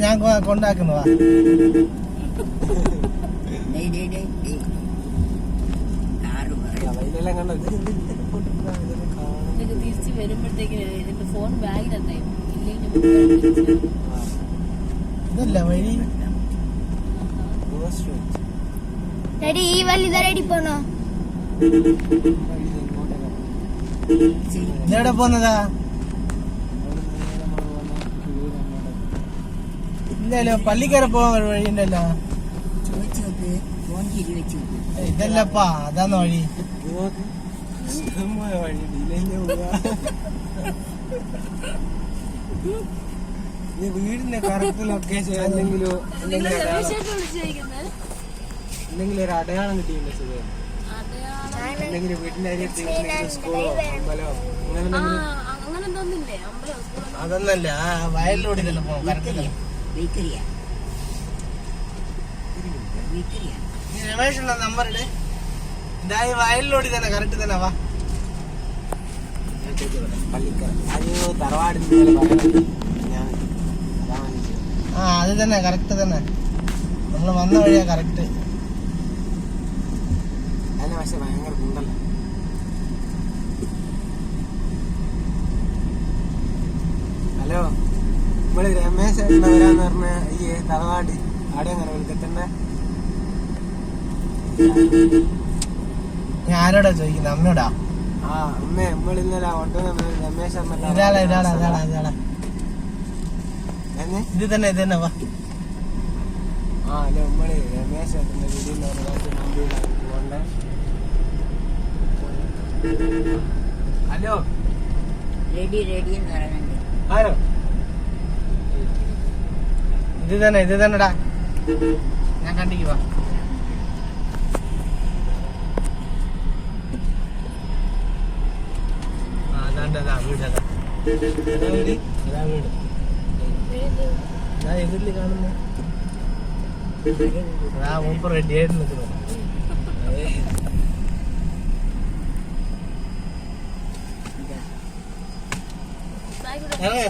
ഞാൻ കൊണ്ടാക്കുന്നതാ കൊണ്ടാക്കുന്നു വാ. വൈലെല്ലാം കണ്ടോ ഇതൊക്കെ തിരിച്ച് ഫോൺ ഇതല്ല വഴി. ഡാഡി ഈ വഴി റെഡി പോണോ? ഇതെവിടെ പോന്നതാ? ഇല്ലല്ലോ പള്ളിക്കര പോവാൻ ഒരു വഴിയുണ്ടല്ലോ. ഇതല്ലപ്പാ അതാന്ന് വഴി. വീടിന്റെ കറക്റ്റ് ലൊക്കേഷൻ എന്തെങ്കിലും എന്തെങ്കിലും ഒരു അടയാളം കിട്ടിയിട്ടുണ്ട് സുഖം എന്തെങ്കിലും വീട്ടിന്റെ അരി സ്കൂളോ അമ്പലോ അങ്ങനെ അതൊന്നല്ല ആ വയലിലൂടെ കറക്റ്റ് രമേഷിന്റെ നമ്പർ ഇട്. ഇതാ ഈ വയലിലോടി തന്നെ കറക്റ്റ് തന്നെ വാ. ആ അത് തന്നെ കറക്റ്റ് തന്നെ. നമ്മൾ വന്ന വഴിയാ കറക്റ്റ് പക്ഷെ ഭയങ്കര കുണ്ടല്ല ഹലോ നമ്മൾ രമേശ് എന്നവരാന്ന് വരാന്ന് പറഞ്ഞ ഈ തറവാട് അവിടെ അങ്ങനെ ഞാൻ ആരോടാ ചോദിക്കുന്നത് അമ്മയോടാ? ആ അമ്മേ നമ്മൾ ഇന്നലെ ഓട്ടോ രമേശ് അമ്മ ഇത് തന്നെ ഇത് തന്നെ വാ. ആ അല്ല നമ്മൾ രമേശ് ഹലോ റെഡി റെഡി എന്ന് പറയുന്നുണ്ട് ആരോ ഇത് തന്നെ ഇത് തന്നെടാ ഞാൻ കണ്ടിക്ക് വാ ആ, അതാണ്ട് അതാ വീട് അതാ വീട് അതാ എതിരിൽ കാണുന്നു അതാ മൂപ്പ് റെഡി നിൽക്കുന്നു Ayo.